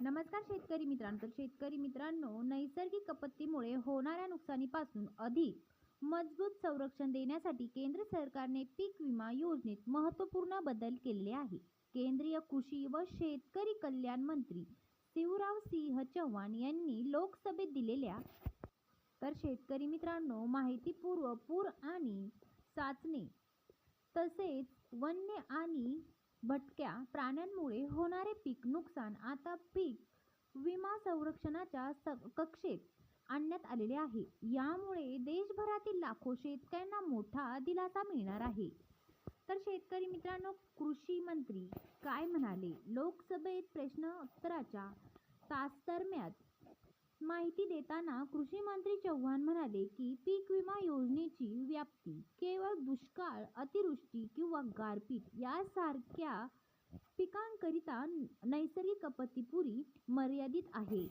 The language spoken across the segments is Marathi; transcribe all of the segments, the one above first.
नमस्कार शेतकरी मित्रांनो. तर शेतकरी मित्रांनो नैसर्गिक आपत्तीमुळे होणाऱ्या नुकसानीपासून अधिक मजबूत संरक्षण देण्यासाठी केंद्र सरकारने पीक विमा योजनेत महत्त्वपूर्ण बदल केले आहे केंद्रीय कृषी व शेतकरी कल्याण मंत्री शिवराव सिंह चव्हाण यांनी लोकसभेत दिलेल्या तर शेतकरी मित्रांनो माहितीपूर्व पूर आणि साचणे तसेच वन्य आणि भटक्या प्राण्यांमुळे होणारे पीक नुकसान आता पीक विमा संरक्षणाच्या स- कक्षेत आणण्यात आलेले आहे. यामुळे देशभरातील लाखो शेतकऱ्यांना मोठा दिलासा मिळणार आहे. तर शेतकरी मित्रांनो कृषी मंत्री काय म्हणाले? लोकसभेत प्रश्नोत्तराच्या तास दरम्यान माहिती देताना कृषी मंत्री चव्हाण म्हणाले की पीक विमा योजनेची व्याप्ती केवळ दुष्काळ अतिवृष्टी किंवा गारपीट यासारख्या पिकांकरिता नैसर्गिक आपत्तीपुरी मर्यादित आहे.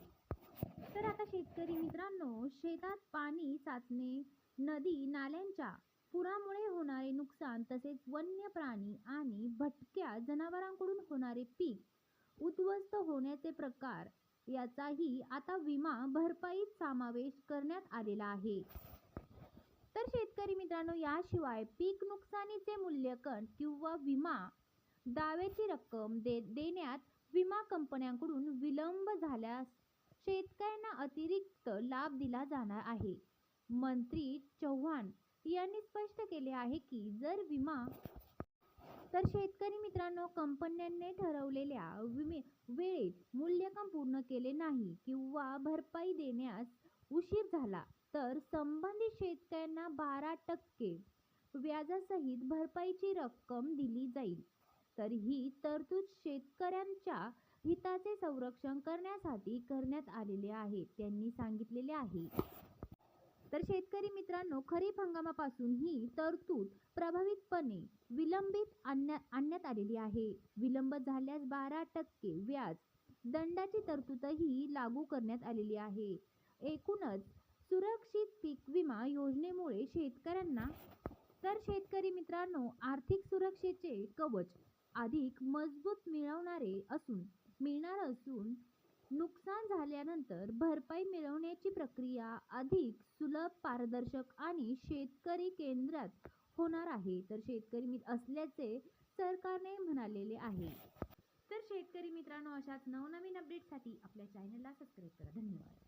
तर आता शेतकरी मित्रांनो शेतात पाणी साचणे नदी नाल्यांच्या पुरामुळे होणारे नुकसान तसेच वन्य प्राणी आणि भटक्या जनावरांकडून होणारे पीक उद्ध्वस्त होण्याचे प्रकार याचाही आता विमा भरपाईत समावेश करण्यात आलेला आहे. तर शेतकरी मित्रांनो याशिवाय पीक नुकसानीचे मूल्यांकन किंवा विमा दाव्याची रक्कम दे देण्यात विमा कंपन्यांकडून विलंब झाल्यास शेतकऱ्यांना अतिरिक्त लाभ दिला जाणार आहे. मंत्री चव्हाण यांनी स्पष्ट केले आहे की जर विमा तर शेतकरी मित्रांनो कंपन्यांनी ठरवलेल्या विमे वेळेत मूल्यांकन केले नाही किंवा भरपाई देण्यास उशीर झाला तर संबंधित शेतकऱ्यांना बारा टक्के व्याजासहित भरपाईची रक्कम दिली जाईल. तर ही तरतूद शेतकऱ्यांच्या हिताचे संरक्षण करण्यासाठी करण्यात आलेले आहे त्यांनी सांगितलेले आहे. तर शेतकरी मित्रांनो खरीप हंगामापासून ही तरतूद प्रभावितपणे विलंबित आणण्या आणण्यात आलेली आहे. विलंब झाल्यास बारा टक्के व्याज दंडाची तरतूदही लागू करण्यात आलेली आहे. एकूणच सुरक्षित पीक विमा योजनेमुळे शेतकऱ्यांना तर शेतकरी मित्रांनो आर्थिक सुरक्षेचे कवच अधिक मजबूत मिळवणारे असून मिळणार असून नुकसान झाल्यानंतर भरपाई मिळवण्याची प्रक्रिया अधिक सुलभ पारदर्शक आणि शेतकरी केंद्रात होणार आहे. तर शेतकरी मित्र असल्याचे सरकारने म्हणालेले आहे. तर शेतकरी मित्रांनो अशाच नवनवीन अपडेटसाठी आपल्या चॅनलला सबस्क्राईब करा. धन्यवाद.